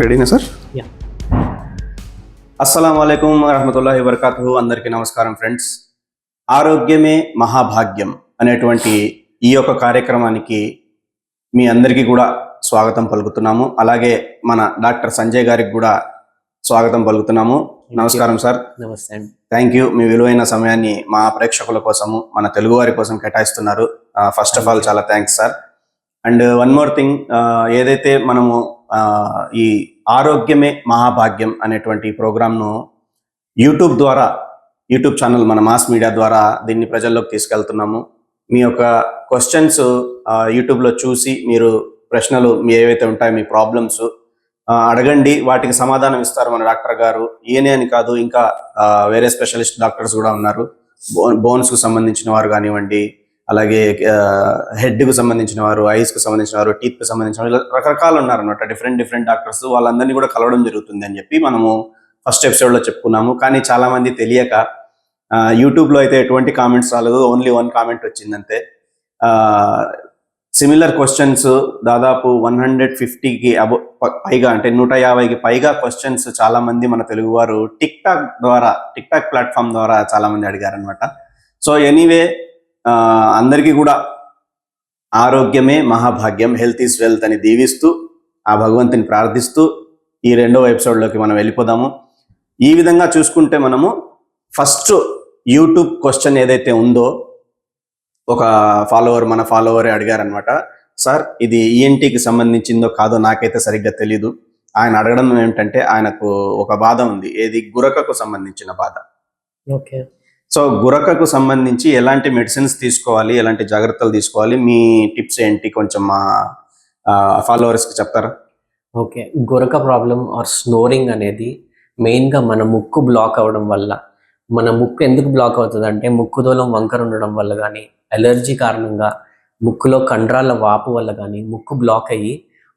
రెడీనా సార్. అస్సలం అయికం వరహమతుల్లాహి వరకాతు అందరికీ నమస్కారం ఫ్రెండ్స్. ఆరోగ్యమే మహాభాగ్యం అనేటువంటి ఈ యొక్క కార్యక్రమానికి మీ అందరికీ కూడా స్వాగతం పలుకుతున్నాము. అలాగే మన డాక్టర్ సంజయ్ గారికి కూడా స్వాగతం పలుకుతున్నాము. నమస్కారం సార్. నమస్తే థ్యాంక్ యూ మీ విలువైన సమయాన్ని మా ప్రేక్షకుల కోసము మన తెలుగు వారి కోసం కేటాయిస్తున్నారు. ఫస్ట్ ఆఫ్ ఆల్ చాలా thanks sir and one more thing ఏదైతే మనము ఈ ఆరోగ్యమే మహాభాగ్యం అనేటువంటి ప్రోగ్రామ్ను యూట్యూబ్ ద్వారా యూట్యూబ్ ఛానల్ మన మాస్ మీడియా ద్వారా దీన్ని ప్రజల్లోకి తీసుకెళ్తున్నాము. మీ యొక్క క్వశ్చన్స్ యూట్యూబ్లో చూసి మీరు ప్రశ్నలు మీ ఏవైతే ఉంటాయో మీ ప్రాబ్లమ్స్ అడగండి. వాటికి సమాధానం ఇస్తారు మన డాక్టర్ గారు. ఈయనే అని కాదు ఇంకా వేరే స్పెషలిస్ట్ డాక్టర్స్ కూడా ఉన్నారు. బోన్స్కు సంబంధించిన వారు కానివ్వండి అలాగే హెడ్కు సంబంధించిన వారు ఐస్కు సంబంధించిన వారు టీత్కు సంబంధించిన వారు ఇలా రకరకాలు ఉన్నారనమాట డిఫరెంట్ డిఫరెంట్ డాక్టర్స్. వాళ్ళందరినీ కూడా కలవడం జరుగుతుంది అని చెప్పి మనము ఫస్ట్ ఎపిసోడ్లో చెప్పుకున్నాము. కానీ చాలామంది తెలియక యూట్యూబ్లో యూట్యూబ్లో అయితే ఎటువంటి కామెంట్స్ రాలేదు. ఓన్లీ వన్ కామెంట్ వచ్చిందంతే. సిమిలర్ క్వశ్చన్స్ దాదాపు వన్ హండ్రెడ్ ఫిఫ్టీకి అబో పైగా అంటే నూట యాభైకి పైగా క్వశ్చన్స్ చాలా మంది మన తెలుగువారు టిక్టాక్ టిక్ టాక్ ద్వారా టిక్ టాక్ ప్లాట్ఫామ్ ద్వారా చాలా మంది అడిగారు సో ఎనీవే అందరికీ కూడా ఆరోగ్యమే మహాభాగ్యం. హెల్త్ ఈస్ వెల్త్ అని దీవిస్తూ ఆ భగవంతుని ప్రార్థిస్తూ ఈ రెండవ ఎపిసోడ్లోకి మనం వెళ్ళిపోదాము. ఈ విధంగా చూసుకుంటే మనము ఫస్ట్ యూట్యూబ్ క్వశ్చన్ ఏదైతే ఉందో ఒక ఫాలోవర్ మన ఫాలోవరే అడిగారనమాట సార్ ఇది ఈఎన్టీకి సంబంధించిందో కాదో నాకైతే సరిగ్గా తెలీదు. ఆయన అడగడం ఏమిటంటే ఆయనకు ఒక బాధ ఉంది. ఏది? గురకకు సంబంధించిన బాధ. ఓకే. సో గురకకు సంబంధించి ఎలాంటి మెడిసిన్స్ తీసుకోవాలి ఎలాంటి జాగ్రత్తలు తీసుకోవాలి? మీ టిప్స్ ఏంటి? కొంచెం మా ఫాలోవర్స్కి చెప్తారా? Okay. Guraka problem are snoring అనేది మెయిన్గా మన ముక్కు బ్లాక్ అవ్వడం వల్ల మన ముక్కు ఎందుకు బ్లాక్ అవుతుంది అంటే ముక్కు దూలం వంకర ఉండడం వల్ల కానీ ఎలర్జీ కారణంగా ముక్కులో కండరాల వాపు వల్ల కానీ ముక్కు బ్లాక్ అయ్యి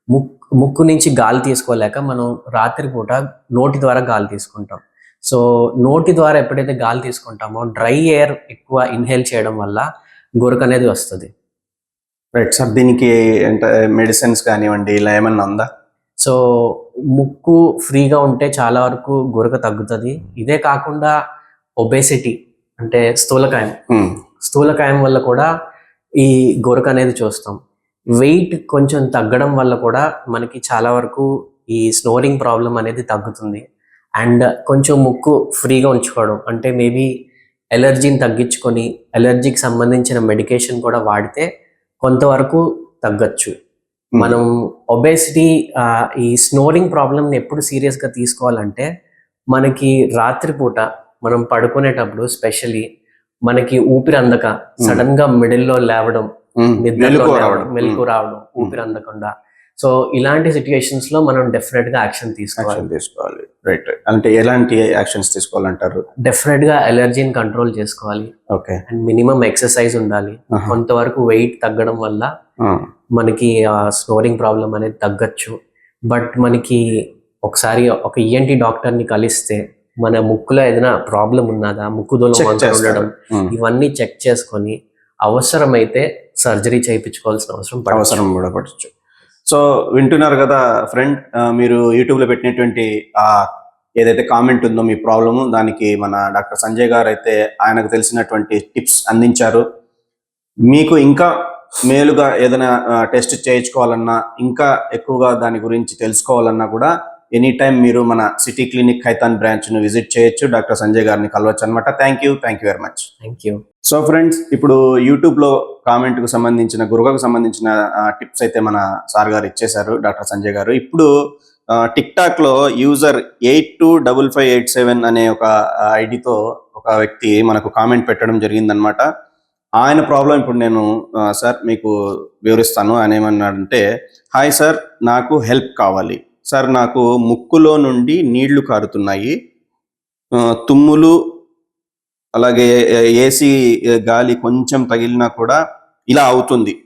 ముక్కు ముక్కు నుంచి గాలి తీసుకోలేక మనం రాత్రిపూట నోటి ద్వారా గాలి తీసుకుంటాం. సో నోటి ద్వారా ఎప్పుడైతే గాలి తీసుకుంటామో డ్రై ఎయిర్ ఎక్కువ ఇన్హేల్ చేయడం వల్ల గురక అనేది వస్తుంది. రైట్ సార్ దీనికి అంటే మెడిసిన్స్ కానివ్వండి ఇలా ఏమన్నా ఉందా? సో ముక్కు ఫ్రీగా ఉంటే చాలా వరకు గురక తగ్గుతుంది. ఇదే కాకుండా ఒబేసిటీ అంటే స్థూలకాయం. Hmm. స్థూలకాయం వల్ల కూడా ఈ గురక అనేది చూస్తాం. వెయిట్ కొంచెం తగ్గడం వల్ల కూడా మనకి చాలా వరకు ఈ స్నోరింగ్ ప్రాబ్లం అనేది తగ్గుతుంది. అండ్ కొంచెం ముక్కు ఫ్రీగా ఉంచుకోవడం అంటే మేబీ ఎలర్జీని తగ్గించుకొని ఎలర్జీకి సంబంధించిన మెడికేషన్ కూడా వాడితే కొంతవరకు తగ్గచ్చు. మనం ఒబేసిటీ ఈ స్నోరింగ్ ప్రాబ్లమ్ని ఎప్పుడు సీరియస్గా తీసుకోవాలంటే మనకి రాత్రిపూట మనం పడుకునేటప్పుడు స్పెషలీ మనకి ఊపిరి అందక సడన్గా మిడిల్లో లేవడం. నిద్రలో లేవడం. మెలకు. రావడం ఊపిరి అందకుండా సో ఇలాంటి సిచ్యుయేషన్స్లో మనం డెఫినెట్గా యాక్షన్ తీసుకోవాలి. తీసుకోవాలి. రైట్ అంటే ఎలాంటి యాక్షన్స్ తీసుకోవాలంటారు? డెఫినెట్గా ఎలర్జీని కంట్రోల్ చేసుకోవాలి. ఓకే అండ్ మినిమం ఎక్సర్సైజ్ ఉండాలి. కొంతవరకు వెయిట్ తగ్గడం వల్ల మనకి ఆ స్నోరింగ్ ప్రాబ్లం అనేది తగ్గచ్చు. బట్ మనకి ఒకసారి ఒక E ఈఎన్టీ డాక్టర్ని కలిస్తే మన ముక్కులో ఏదైనా ప్రాబ్లం ఉన్నదా ముక్కు దూలం ఉండడం ఇవన్నీ చెక్ చేసుకొని అవసరమైతే సర్జరీ చేయించుకోవాల్సిన అవసరం. అవసరం కూడా పడచ్చు. సో వింటున్నారు కదా ఫ్రెండ్ మీరు యూట్యూబ్లో పెట్టినటువంటి ఆ ఏదైతే కామెంట్ ఉందో మీ ప్రాబ్లము దానికి మన డాక్టర్ సంజయ్ గారు అయితే ఆయనకు తెలిసినటువంటి టిప్స్ అందించారు. మీకు ఇంకా మేలుగా ఏదైనా టెస్ట్ చేయించుకోవాలన్నా ఇంకా ఎక్కువగా దాని గురించి తెలుసుకోవాలన్నా కూడా ఎనీ టైం మీరు మన సిటీ క్లినిక్ ఖైతాన్ బ్రాంచ్ను విజిట్ చేయొచ్చు. డాక్టర్ సంజయ్ గారిని కలవచ్చు అనమాట thank you thank you very much thank you so friends ఇప్పుడు యూట్యూబ్లో కామెంట్కు సంబంధించిన గురుగకు సంబంధించిన టిప్స్ అయితే మన సార్ గారు ఇచ్చేశారు డాక్టర్ సంజయ్ గారు. ఇప్పుడు టిక్ టాక్లో user eight two double five eight seven అనే ఒక ఐడితో ఒక వ్యక్తి మనకు కామెంట్ పెట్టడం జరిగిందనమాట ఆయన ప్రాబ్లం ఇప్పుడు నేను సార్ మీకు వివరిస్తాను. ఆయన ఏమన్నాడంటే హాయ్ సార్ నాకు హెల్ప్ కావాలి. సార్ నాకు ముక్కులో నుండి నీళ్ళు కారుతున్నాయి. తుమ్ములు అలాగే ఏసీ గాలి కొంచెం తగిలినా కూడా ఇలా అవుతుంది.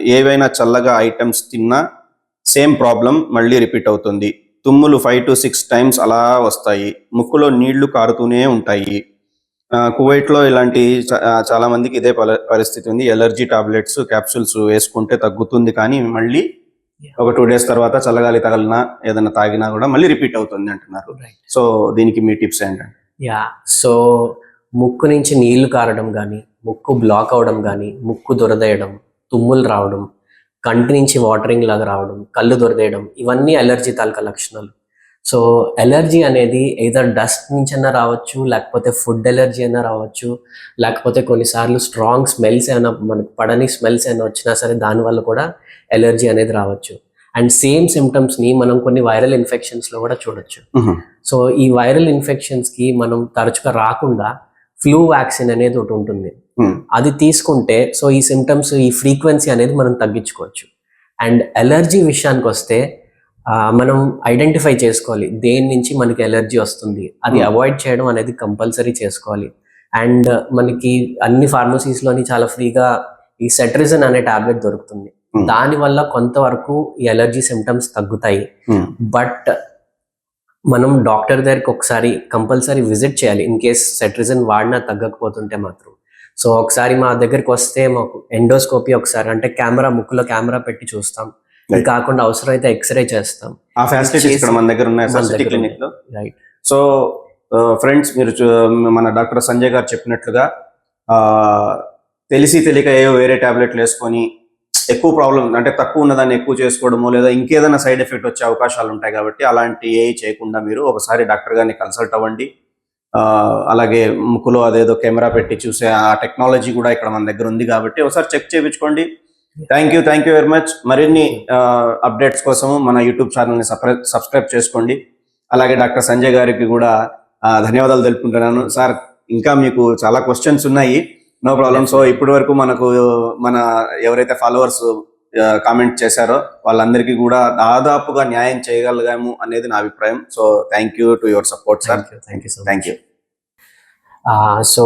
ఏవైనా చల్లగా ఐటమ్స్ తిన్నా సేమ్ ప్రాబ్లం మళ్ళీ రిపీట్ అవుతుంది. తుమ్ములు ఫైవ్ టు సిక్స్ టైమ్స్ అలా వస్తాయి. ముక్కులో నీళ్ళు కారుతూనే ఉంటాయి. కువైట్లో ఇలాంటి చ- చాలా మందికి ఇదే పరిస్థితి ఉంది. ఎలర్జీ టాబ్లెట్స్ క్యాప్సూల్స్ వేసుకుంటే తగ్గుతుంది కానీ మళ్ళీ ఒక టూ డేస్ తర్వాత చల్లగాలి తగలినా ఏదైనా తాగినా కూడా మళ్ళీ రిపీట్ అవుతుంది అంటున్నారు. సో దీనికి మీ టిప్స్ ఏంటంటే యా సో ముక్కు నుంచి నీళ్ళు కారడం కానీ ముక్కు బ్లాక్ అవడం కానీ ముక్కు దొరదేయడం తుమ్ములు రావడం కంటి నుంచి వాటరింగ్ లాగా రావడం కళ్ళు దొరదేయడం ఇవన్నీ అలర్జీ తాలూకా లక్షణాలు. సో ఎలర్జీ అనేది ఏదర్ డస్ట్ నుంచి అయినా రావచ్చు లేకపోతే ఫుడ్ ఎలర్జీ అయినా రావచ్చు లేకపోతే కొన్నిసార్లు స్ట్రాంగ్ స్మెల్స్ అయినా మనకు పడని స్మెల్స్ అయినా వచ్చినా సరే దానివల్ల కూడా ఎలర్జీ అనేది రావచ్చు. అండ్ సేమ్ సిమ్టమ్స్ని మనం కొన్ని వైరల్ ఇన్ఫెక్షన్స్లో కూడా చూడొచ్చు. సో ఈ వైరల్ ఇన్ఫెక్షన్స్కి మనం తరచుగా రాకుండా ఫ్లూ వ్యాక్సిన్ అనేది ఒకటి ఉంటుంది. అది తీసుకుంటే సో ఈ సిమ్టమ్స్ ఈ ఫ్రీక్వెన్సీ అనేది మనం తగ్గించుకోవచ్చు. అండ్ ఎలర్జీ విషయానికి వస్తే మనం ఐడెంటిఫై చేసుకోవాలి. దేని నుంచి మనకి ఎలర్జీ వస్తుంది. అది Hmm. అవాయిడ్ చేయడం అనేది కంపల్సరీ చేసుకోవాలి. అండ్ మనకి అన్ని pharmacies లోని చాలా ఫ్రీగా ఈ సెట్రిజన్ అనే టాబ్లెట్ దొరుకుతుంది. Hmm. దాని వల్ల కొంతవరకు ఈ ఎలర్జీ సిమ్టమ్స్ తగ్గుతాయి. బట్ మనం డాక్టర్ దగ్గరికి ఒకసారి కంపల్సరీ విజిట్ చేయాలి. ఇన్ కేస్ సెట్రిజన్ వాడినా తగ్గకపోతుంటే మాత్రం. సో ఒకసారి మా దగ్గరికి వస్తే మాకు ఎండోస్కోపీ ఒకసారి అంటే కెమెరా ముక్కులో కెమెరా పెట్టి చూస్తాం. ఇది. కాకుండా అవసరమైతే ఎక్స్రే చేస్తాం. ఆ ఫెసిలిటీస్ ఇక్కడ మన దగ్గర ఉన్నాయి? మన సార్ సిటీ దగ్గర క్లినిక్లో? రైట్ సో ఫ్రెండ్స్ మీరు మన డాక్టర్ సంజయ్ గారు చెప్పినట్లుగా తెలిసి తెలియక ఏవో వేరే టాబ్లెట్లు వేసుకొని ఎక్కువ ప్రాబ్లం అంటే తక్కువ ఉన్నదాన్ని ఎక్కువ చేసుకోవడమో లేదా ఇంకేదైనా సైడ్ ఎఫెక్ట్ వచ్చే అవకాశాలు ఉంటాయి కాబట్టి అలాంటి ఏ చేయకుండా మీరు ఒకసారి డాక్టర్ గారిని కన్సల్ట్ అవ్వండి. అలాగే ముక్కులో అదేదో కెమెరా పెట్టి చూసే ఆ టెక్నాలజీ కూడా ఇక్కడ మన దగ్గర ఉంది కాబట్టి ఒకసారి చెక్ చేయించుకోండి. Thank you thank you very much మరిన్ని అప్డేట్స్ కోసం మన యూట్యూబ్ ఛానల్ని సబ్స్క్రైబ్ చేసుకోండి. అలాగే డాక్టర్ సంజయ్ గారికి కూడా ధన్యవాదాలు తెలుపుకుంటున్నాను. సార్ ఇంకా మీకు చాలా క్వశ్చన్స్ ఉన్నాయి. నో ప్రాబ్లం సో ఇప్పటి వరకు మనకు మన ఎవరైతే ఫాలోవర్స్ కామెంట్ చేశారో వాళ్ళందరికీ కూడా దాదాపుగా న్యాయం చేయగలిగాము అనేది నా అభిప్రాయం. So thank you to your support sir thank you thank you so thank you so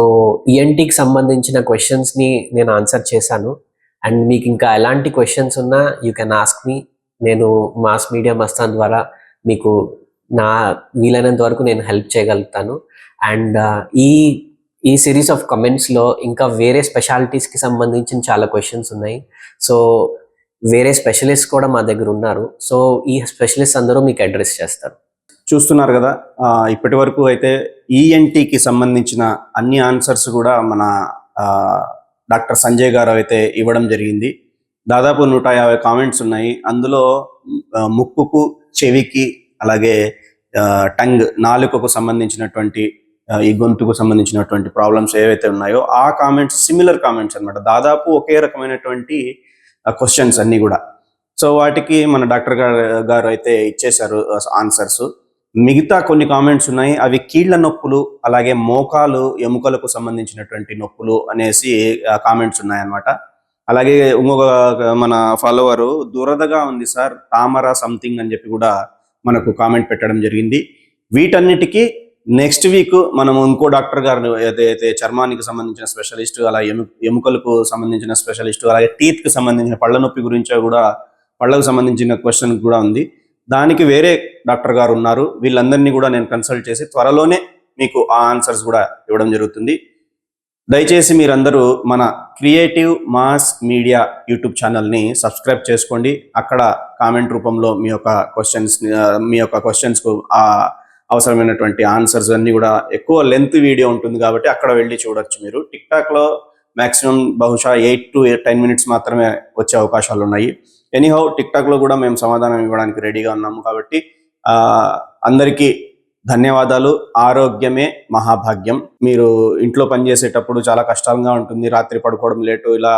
ఈఎన్టీకి సంబంధించిన క్వశ్చన్స్ని నేను ఆన్సర్ చేశాను. అండ్ మీకు ఇంకా ఎలాంటి క్వశ్చన్స్ ఉన్నా యూ కెన్ ఆస్క్ మీ నేను మాస్ మీడియా మస్తాన్ ద్వారా మీకు నా వీలైనంత వరకు నేను హెల్ప్ చేయగలుగుతాను. అండ్ uh, ఈ ఈ సిరీస్ ఆఫ్ కమెంట్స్లో ఇంకా వేరే స్పెషాలిటీస్కి సంబంధించిన చాలా క్వశ్చన్స్ ఉన్నాయి. సో వేరే స్పెషలిస్ట్ కూడా మా దగ్గర ఉన్నారు. సో ఈ స్పెషలిస్ట్ అందరూ మీకు అడ్రస్ చేస్తారు. చూస్తున్నారు కదా ఇప్పటి వరకు అయితే ఈఎన్టీకి సంబంధించిన అన్ని ఆన్సర్స్ కూడా మన డాక్టర్ సంజయ్ గారు అయితే ఇవ్వడం జరిగింది. దాదాపు నూట యాభై కామెంట్స్ ఉన్నాయి. అందులో ముక్కుకు చెవికి అలాగే టంగ్ నాలుకకు సంబంధించినటువంటి ఈ గొంతుకు సంబంధించినటువంటి ప్రాబ్లమ్స్ ఏవైతే ఉన్నాయో ఆ కామెంట్స్ సిమిలర్ కామెంట్స్ అనమాట దాదాపు ఒకే రకమైనటువంటి క్వశ్చన్స్ అన్ని కూడా. సో వాటికి మన డాక్టర్ గారు గారు అయితే ఇచ్చేశారు ఆన్సర్స్. మిగతా కొన్ని కామెంట్స్ ఉన్నాయి. అవి కీళ్ళ నొప్పులు అలాగే మోకాలు ఎముకలకు సంబంధించినటువంటి నొప్పులు అనేసి కామెంట్స్ ఉన్నాయన్నమాట. అలాగే ఇంకొక మన ఫాలోవర్ దురదగా ఉంది సార్ తామర సంథింగ్ అని చెప్పి కూడా మనకు కామెంట్ పెట్టడం జరిగింది. వీటన్నిటికీ నెక్స్ట్ వీక్ మనం ఇంకో డాక్టర్ గారు ఏదైతే చర్మానికి సంబంధించిన స్పెషలిస్ట్ అలాగే ఎము ఎముకలకు సంబంధించిన స్పెషలిస్ట్ అలాగే టీత్కి సంబంధించిన పళ్ళ నొప్పి గురించి కూడా పళ్ళకు సంబంధించిన క్వశ్చన్ కూడా ఉంది. దానికి వేరే డాక్టర్ గారు ఉన్నారు. వీళ్ళందరినీ కూడా నేను కన్సల్ట్ చేసి త్వరలోనే మీకు ఆ ఆన్సర్స్ కూడా ఇవ్వడం జరుగుతుంది. దయచేసి మీరందరూ మన క్రియేటివ్ మాస్ మీడియా యూట్యూబ్ ఛానల్ని సబ్స్క్రైబ్ చేసుకోండి. అక్కడ కామెంట్ రూపంలో మీ యొక్క క్వశ్చన్స్ మీ యొక్క క్వశ్చన్స్కు అవసరమైనటువంటి ఆన్సర్స్ అన్నీ కూడా ఎక్కువ లెంత్ వీడియో ఉంటుంది కాబట్టి అక్కడ వెళ్ళి చూడొచ్చు మీరు. టిక్టాక్లో మ్యాక్సిమం బహుశా ఎయిట్ టు టెన్ మినిట్స్ మాత్రమే వచ్చే అవకాశాలు ఉన్నాయి. ఎనీహౌ టిక్ టాక్లో కూడా మేము సమాధానం ఇవ్వడానికి రెడీగా ఉన్నాము కాబట్టి అందరికీ ధన్యవాదాలు. ఆరోగ్యమే మహాభాగ్యం. మీరు ఇంట్లో పనిచేసేటప్పుడు చాలా కష్టంగా ఉంటుంది. రాత్రి పడుకోవడం లేటు ఇలా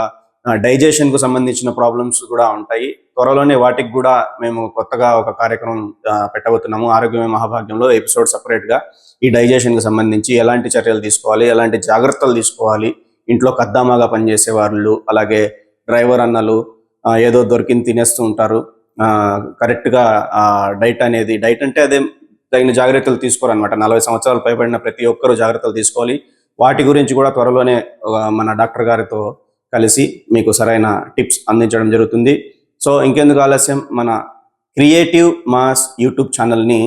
డైజెషన్కు సంబంధించిన ప్రాబ్లమ్స్ కూడా ఉంటాయి. త్వరలోనే వాటికి కూడా మేము కొత్తగా ఒక కార్యక్రమం పెట్టబోతున్నాము. ఆరోగ్యమే మహాభాగ్యంలో ఎపిసోడ్ సపరేట్గా ఈ డైజెషన్కు సంబంధించి ఎలాంటి చర్యలు తీసుకోవాలి ఎలాంటి జాగ్రత్తలు తీసుకోవాలి ఇంట్లో కద్దామాగా పనిచేసే వాళ్ళు అలాగే డ్రైవర్ అన్నలు ఏదో దొరికింది తినేస్తూ ఉంటారు. కరెక్ట్గా డైట్ అనేది డైట్ అంటే అదే తగిన జాగ్రత్తలు తీసుకోరనమాట నలభై సంవత్సరాలు పైబడిన ప్రతి ఒక్కరూ జాగ్రత్తలు తీసుకోవాలి. వాటి గురించి కూడా త్వరలోనే మన డాక్టర్ గారితో కలిసి మీకు సరైన టిప్స్ అందించడం జరుగుతుంది. సో ఇంకెందుకు ఆలస్యం? మన క్రియేటివ్ మాస్ యూట్యూబ్ ఛానల్ని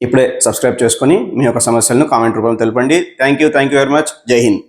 ఇప్పుడే సబ్స్క్రైబ్ చేసుకొని మీ యొక్క సమస్యలను కామెంట్ రూపంలో తెలపండి. Thank you thank you very much Jai Hind